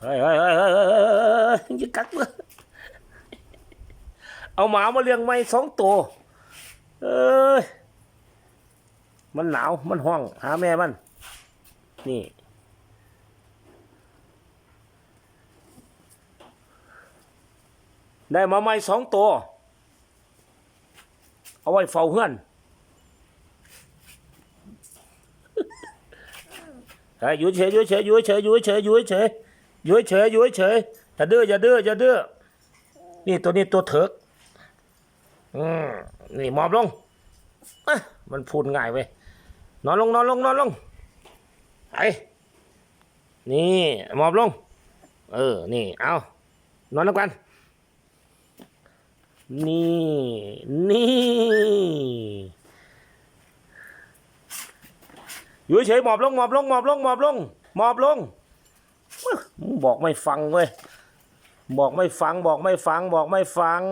เฮ้ยเฮ้ยเฮ้ยเฮ้ยกักมือเอาหมามาเลี้ยงไม่สองตัวเอ้ย มันหนาว มันห้อง หาแม่มัน นี่ ได้มาใหม่สองตัว เอาไว้เฝ้าเฮือน เฮ้ยอยู่เฉยอยู่เฉยอยู่เฉยอยู่เฉยอยู่เฉยอยู่เฉยอยู่เฉยอย่าดื้ออย่าดื้ออย่าดื้อนี่ตัวนี้ตัวเถิกอืมนี่หมอบลงอะมันพูดง่ายเว้ยนอนลงนอนลงนอนลงไอ้นี่หมอบลง เออ นี่เอานอนแล้วกัน นี่ นี่ อยู่เฉยหมอบลงหมอบลงหมอบลงหมอบลงหมอบลงมึงบอกไม่ฟังเว้ยบอกไม่ฟังบอกไม่ฟังบอกไม่ฟัง